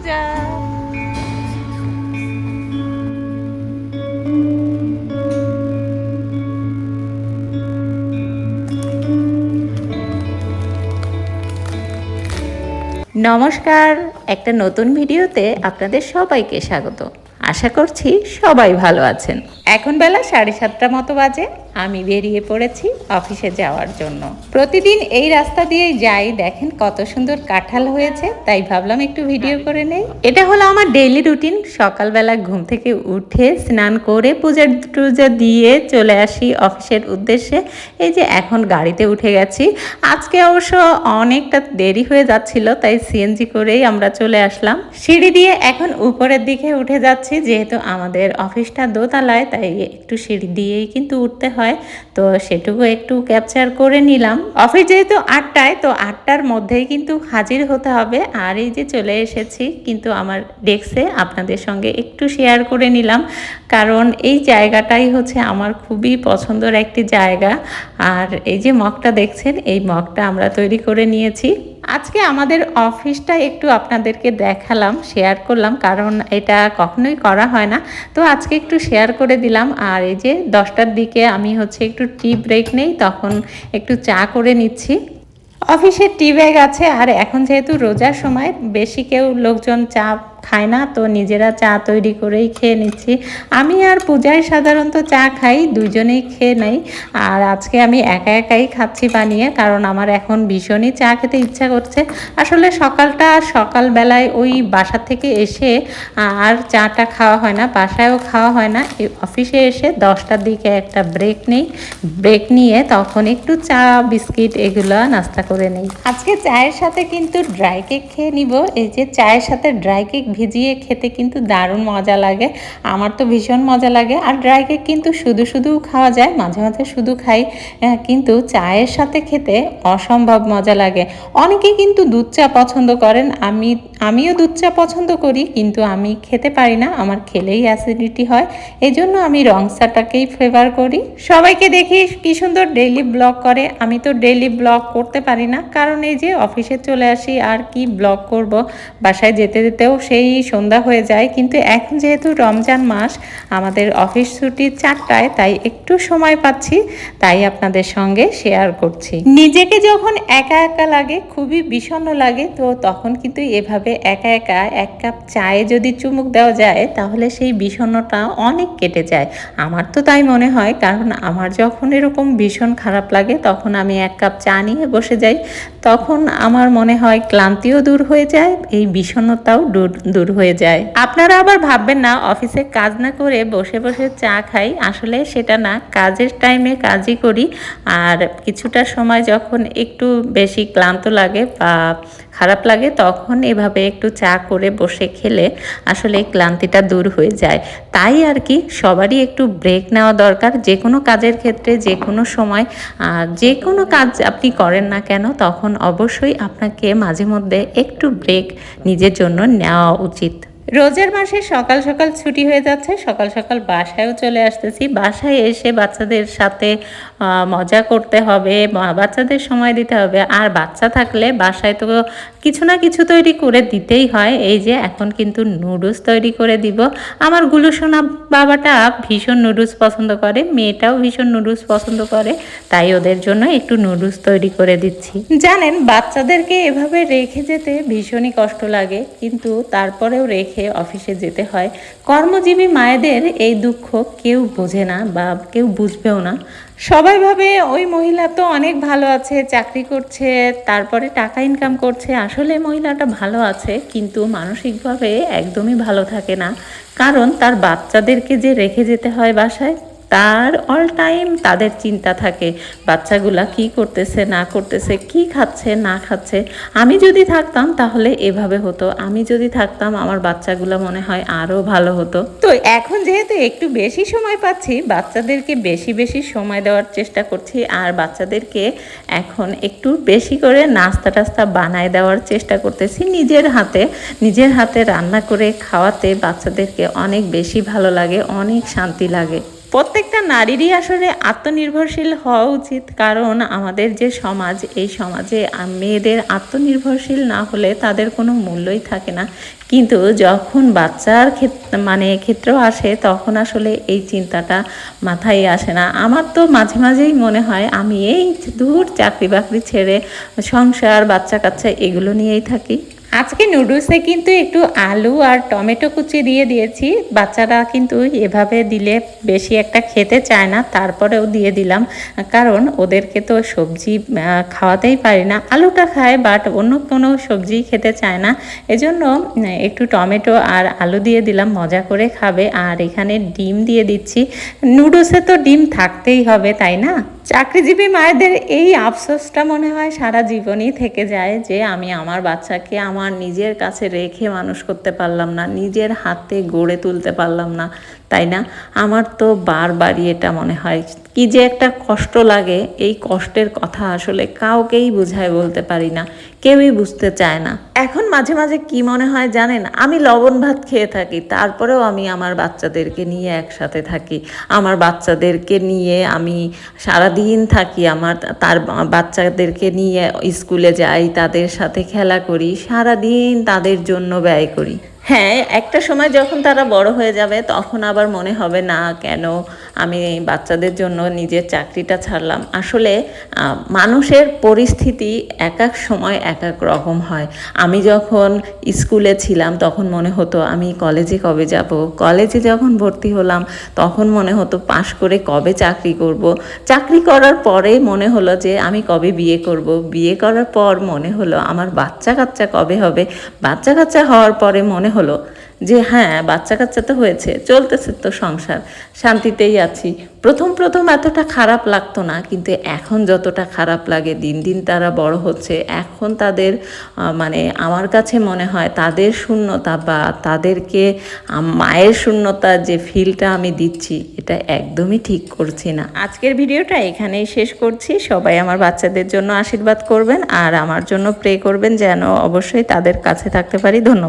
পূজা। নমস্কার, একটা নতুন ভিডিওতে আপনাদের সবাইকে স্বাগত। আশা করছি সবাই ভালো আছেন। এখন বেলা সাড়ে সাতটা মতো বাজে। আমি বেরিয়ে পড়েছি অফিসে যাওয়ার জন্য। প্রতিদিন এই রাস্তা দিয়ে যাই, দেখেন কত সুন্দর কাঁঠাল হয়েছে, তাই ভাবলাম একটু ভিডিও করে নেই। এটা হলো আমার ডেইলি রুটিন, সকালবেলা ঘুম থেকে উঠে স্নান করে পূজা টুজা দিয়ে চলে আসি অফিসের উদ্দেশ্যে। এই যে এখন গাড়িতে উঠে গেছি, আজকে অবশ্য অনেকটা দেরি হয়ে যাচ্ছিল, তাই সিএনজি করেই আমরা চলে আসলাম। সিঁড়ি দিয়ে এখন উপরের দিকে উঠে যাচ্ছি, যেহেতু আমাদের অফিসটা দোতলায়, তাই একটু সিঁড়ি দিয়েই কিন্তু উঠতে হয়। তো সেটুকু একটু ক্যাপচার করে নিলাম। অফিস যেহেতু আটটায়, তো আটটার মধ্যেই কিন্তু হাজির হতে হবে। আর এই যে চলে এসেছি, কিন্তু আমার ডেস্কে আপনাদের সঙ্গে একটু শেয়ার করে নিলাম। কারণ এই জায়গাটাই হচ্ছে আমার খুবই পছন্দের একটি জায়গা। আর এই যে মগটা দেখছেন, এই মগটা আমরা তৈরি করে নিয়েছি। আজকে আমাদের অফিসটা একটু আপনাদেরকে দেখালাম শেয়ার করলাম, কারণ এটা কখনোই করা হয় না। তো আজকে একটু শেয়ার করে দিলাম, আর এই যে দশটার দিকে আমি হচ্ছে একটু টি ব্রেক নেই, তখন একটু চা করে নিচ্ছি। অফিসের টি ব্যাগ আছে, আর এখন যেহেতু রোজার সময়, বেশি কেউ লোকজন চা খায় না, তো নিজেরা চা তৈরি করেই খেয়ে নিচ্ছি। আমি আর পূজায় সাধারণত চা খাই দুজনেই খেয়ে নেই। আর আজকে আমি একা একাই খাচ্ছি বানিয়ে, কারণ আমার এখন ভীষণই চা খেতে ইচ্ছা করছে। আসলে সকালটা সকালবেলায় ওই বাসা থেকে এসে আর চাটা খাওয়া হয় না, বাসায়ও খাওয়া হয় না। অফিসে এসে দশটার দিকে একটা ব্রেক নেই। ব্রেক নিয়ে তখন একটু চা, বিস্কিট এগুলো নাস্তা করে নেই। আজকে চায়ের সাথে কিন্তু ড্রাই কেক খেয়ে নিব। এই যে চায়ের সাথে ড্রাই কেক ভিজিয়ে খেতে কিন্তু দারুণ মজা লাগে। আমার তো ভীষণ মজা লাগে। আর ড্রাই কেক কিন্তু শুধু শুধু খাওয়া যায়, মাঝে মাঝে শুধু খাই। কিন্তু চায়ের সাথে খেতে অসম্ভব মজা লাগে। অনেকে কিন্তু দুধ চা পছন্দ করেন। আমি, আমিও দুধ চা পছন্দ করি, কিন্তু আমি খেতে পারি না। আমার খেলেই অ্যাসিডিটি হয়। এই জন্য আমি রং চাটাকেই ফেভার করি। সবাইকে দেখি কি সুন্দর ডেইলি ব্লগ করে। আমি তো ডেইলি ব্লগ করতে পারি না। কারণ এই যে অফিসে চলে আসি, আর কি ব্লগ করব? বাসায় যেতে যেতেও সেই সন্ধ্যা হয়ে যায়, কিন্তু এখন যেহেতু রমজান মাস, আমাদের অফিস ছুটি চারটায়, তাই একটু সময় পাচ্ছি, তাই আপনাদের সঙ্গে শেয়ার করছি। নিজেকে যখন একা একা লাগে, খুবই বিষণ্ণ লাগে, তো তখন কিন্তু এভাবে একা একা এক কাপ চায়ে যদি চুমুক দেওয়া যায়, তাহলে সেই বিষণ্ণটা অনেক কেটে যায়। আমার তো তাই মনে হয়, কারণ আমার যখন এরকম ভীষণ খারাপ লাগে, তখন আমি এক কাপ চা নিয়ে বসে যাই, তখন আমার মনে হয় ক্লান্তিও দূর হয়ে যায়, এই বিষণ্ণতাও দূর হয়ে যায়। আপনারা আবার ভাববেন না, অফিসে কাজ না করে বসে বসে চা খাই। আসলে সেটা না, কাজের টাইমে কাজই করি। আর কিছুটা সময় যখন একটু বেশি ক্লান্ত লাগে বা খারাপ লাগে, তখন এভাবে একটু চা করে বসে খেলে আসলে ক্লান্তিটা দূর হয়ে যায়। তাই আর কি, সবারই একটু ব্রেক নেওয়া দরকার। যে কোনো কাজের ক্ষেত্রে, যে কোনো সময় যে কোনো কাজ আপনি করেন না কেন, তখন অবশ্যই আপনাকে মাঝে মধ্যে একটু ব্রেক নিজের জন্য নেওয়া উচিত। রোজার মাসে সকাল সকাল ছুটি হয়ে যাচ্ছে, সকাল সকাল বাসায়ও চলে আসতেছি। বাসায় এসে বাচ্চাদের সাথে মজা করতে হবে বাচ্চাদের সময় দিতে হবে। আর বাচ্চা থাকলে বাসায় তো কিছু না কিছু তৈরি করে দিতেই হয়। এই যে, এখন কিন্তু নুডলস তৈরি করে দিব। আমার গুলুসোনা বাবাটা ভীষণ নুডলস পছন্দ করে, মেয়েটাও ভীষণ নুডলস পছন্দ করে, তাই ওদের জন্য একটু নুডলস তৈরি করে দিচ্ছি। জানেন, বাচ্চাদেরকে এভাবে রেখে যেতে ভীষণই কষ্ট লাগে, কিন্তু তারপরেও রেখে অফিসে যেতে হয়। কর্মজীবী মায়েদের এই দুঃখ কেউ বোঝে না বা কেউ বুঝবেও না। সবাই ভাবে, ওই মহিলা তো অনেক ভালো আছে, চাকরি করছে, তারপরে টাকা ইনকাম করছে। আসলে মহিলাটা ভালো আছে, কিন্তু মানসিকভাবে একদমই ভালো থাকে না। কারণ তার বাচ্চাদেরকে যে রেখে যেতে হয় বাসায় তার অল টাইম তাদের চিন্তা থাকে, বাচ্চাগুলা কি করতেছে, না করতেছে, কি খাচ্ছে, না খাচ্ছে। আমি যদি থাকতাম তাহলে এভাবে হতো, আমি যদি থাকতাম আমার বাচ্চাগুলো মনে হয় আরও ভালো হতো। তো এখন যেহেতু একটু বেশি সময় পাচ্ছি, বাচ্চাদেরকে বেশি বেশি সময় দেওয়ার চেষ্টা করছি, আর বাচ্চাদেরকে এখন একটু বেশি করে নাস্তা টাস্তা বানায় দেওয়ার চেষ্টা করতেছি নিজের হাতে। নিজের হাতে রান্না করে খাওয়াতে বাচ্চাদেরকে অনেক বেশি ভালো লাগে, অনেক শান্তি লাগে। প্রত্যেকটা নারীরই আসলে আত্মনির্ভরশীল হওয়া উচিত, কারণ আমাদের যে সমাজ, এই সমাজে মেয়েদের আত্মনির্ভরশীল না হলে তাদের কোনো মূল্যই থাকে না। কিন্তু যখন বাচ্চার ক্ষেত্রে মানে ক্ষেত্রেও আসে, তখন আসলে এই চিন্তাটা মাথায় আসে না। আমার তো মাঝে মাঝেই মনে হয়, আমি এই দূর চাকরি বাকরি ছেড়ে সংসার বাচ্চা কাচ্চা এগুলো নিয়েই থাকি। আজকে নুডলসে কিন্তু একটু আলু আর টমেটো কুচি দিয়ে দিয়েছি। বাচ্চারা কিন্তু এভাবে দিলে বেশি একটা খেতে চায় না, তারপরেও দিয়ে দিলাম। কারণ ওদেরকে তো সবজি খাওয়াতেই পারি না। আলুটা খায় বাট অন্য কোনো সবজি খেতে চায় না। এজন্য একটু টমেটো আর আলু দিয়ে দিলাম, মজা করে খাবে। আর এখানে ডিম দিয়ে দিচ্ছি। নুডলসে তো ডিম থাকতেই হবে, তাই না? চাকরিজীবী মায়েদের এই আফসোসটা মনে হয় সারা জীবনই থেকে যায় যে আমি আমার বাচ্চাকে আমার নিজের কাছে রেখে মানুষ করতে পারলাম না, নিজের হাতে গড়ে তুলতে পারলাম না, তাই না? আমার তো বারবারই এটা মনে হয়। কি যে একটা কষ্ট লাগে, এই কষ্টের কথা আসলে কাউকেই বুঝায় বলতে পারি না, কেউই বুঝতে চায় না। এখন মাঝে মাঝে কি মনে হয় জানেন? আমি লবণ ভাত খেয়ে থাকি, তারপরেও আমি আমার বাচ্চাদেরকে নিয়ে একসাথে থাকি। আমার বাচ্চাদেরকে নিয়ে আমি সারাদিন থাকি, আমার তার বাচ্চাদেরকে নিয়ে স্কুলে যাই, তাদের সাথে খেলা করি, সারাদিন তাদের জন্য ব্যয় করি। হ্যাঁ একটা সময় যখন তারা বড় হয়ে যাবে, তখন আবার মনে হবে, না, কেন? আমি বাচ্চাদের জন্য নিজের চাকরিটা ছাড়লাম। আসলে মানুষের পরিস্থিতি এক এক সময় এক এক রকম হয়। আমি যখন স্কুলে ছিলাম, তখন মনে হতো, আমি কলেজে কবে যাব? কলেজে যখন ভর্তি হলাম, তখন মনে হতো, পাশ করে কবে চাকরি করব? চাকরি করার পরে মনে হলো যে, আমি কবে বিয়ে করব? বিয়ে করার পর মনে হলো, আমার বাচ্চা কাচ্চা কবে হবে? বাচ্চা কাচ্চা হওয়ার পরে মনে হলো যে হ্যাঁ বাচ্চা কাচ্চা তো হয়েছে, চলতেছে তো সংসার, শান্তিতেই আছি। প্রথম প্রথম এতটা খারাপ লাগতো না, কিন্তু এখন যতটা খারাপ লাগে, দিন দিন তারা বড় হচ্ছে। এখন তাদের মানে আমার কাছে মনে হয় তাদের শূন্যতা বা তাদেরকে মায়ের শূন্যতা যে ফিলটা আমি দিচ্ছি, এটা একদমই ঠিক করছি না। আজকের ভিডিওটা এখানেই শেষ করছি। সবাই আমার বাচ্চাদের জন্য আশীর্বাদ করবেন, আর আমার জন্য প্রে করবেন যেন অবশ্যই তাদের কাছে থাকতে পারি। ধন্যবাদ।